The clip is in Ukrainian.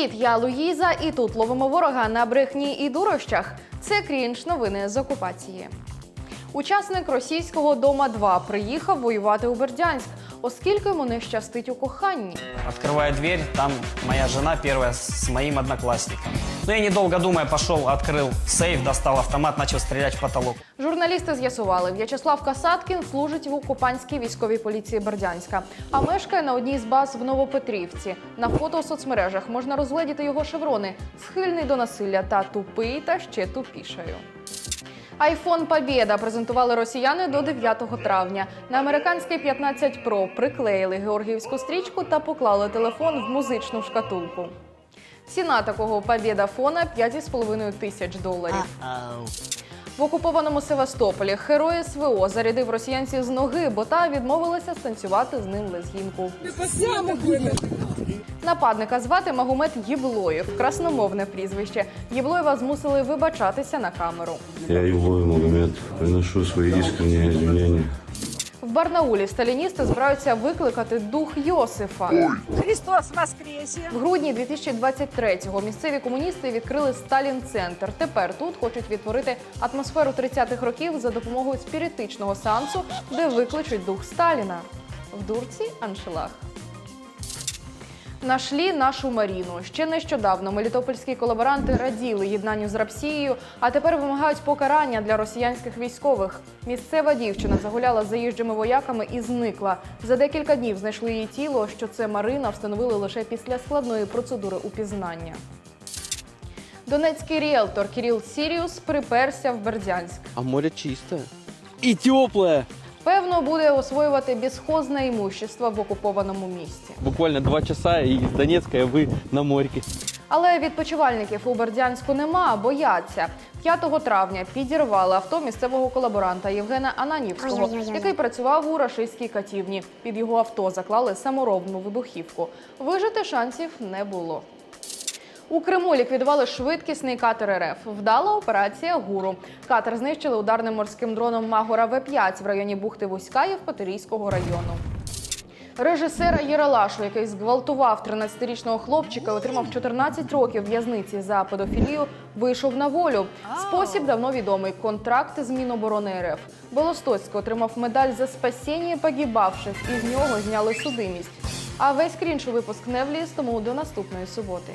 Привіт, я Луїза, і тут ловимо ворога на брехні і дурощах. Це крінж новини з окупації. Учасник російського дома 2 приїхав воювати у Бердянськ, оскільки йому не щастить у коханні. Открываю дверь, там моя жена первая с моим одноклассником. Но я недолго думая пошел, открыл сейф, достал автомат, начал стрелять в потолок. Журналісти з'ясували, В'ячеслав Касаткін служить в окупантській військовій поліції Бердянська, а мешкає на одній з баз в Новопетрівці. На фото у соцмережах можна розгледіти його шеврони, схильний до насилля та тупий та ще тупішаю. Айфон Побєда презентували росіяни до 9 травня. На американський 15 Pro приклеїли георгіївську стрічку та поклали телефон в музичну шкатулку. Ціна такого Побєда фона 5,5 тисяч доларів. В окупованому Севастополі герой СВО зарядив росіянці з ноги, бо та відмовилася станцювати з ним лезгінку. Нападника звати Магомед Єблоєв, красномовне прізвище. Єблоєва змусили вибачатися на камеру. Я Єблоєв Магомед, приношу свої искренние извинения. В Барнаулі сталіністи збираються викликати дух Йосифа. Христос воскресе! В грудні 2023-го місцеві комуністи відкрили Сталін-центр. Тепер тут хочуть відтворити атмосферу 30-х років за допомогою спіритичного сеансу, де викличуть дух Сталіна. В дурці аншлаг. Нашлі нашу Маріну. Ще нещодавно мелітопольські колаборанти раділи єднанню з Росією, а тепер вимагають покарання для росіянських військових. Місцева дівчина загуляла з заїжджими вояками і зникла. За декілька днів знайшли її тіло. Що це Марина встановили лише після складної процедури упізнання. Донецький ріелтор Кіріл Сіріус приперся в Бердянськ. А море чистое. И теплое. Певно, буде освоювати безхозне імущество в окупованому місті. Буквально два часа и из Донецка и вы на морьке. Але відпочивальників у Бердянську нема, бояться. 5 травня підірвали авто місцевого колаборанта Євгена Ананівського, який працював у рашистській катівні. Під його авто заклали саморобну вибухівку. Вижити шансів не було. У Криму ліквідували швидкісний катер РФ. Вдала операція ГУРу. Катер знищили ударним морським дроном Магора В-5 в районі бухти Вузька Євпаторійського району. Режисера Єралашу, який зґвалтував 13-річного хлопчика, отримав 14 років в'язниці за педофілію, вийшов на волю. Спосіб давно відомий контракт з Міноборони РФ. Белостоцький отримав медаль за спасіння погибавших, з нього зняли судимість. А весь крінж у випуск не вліз, тому до наступної суботи.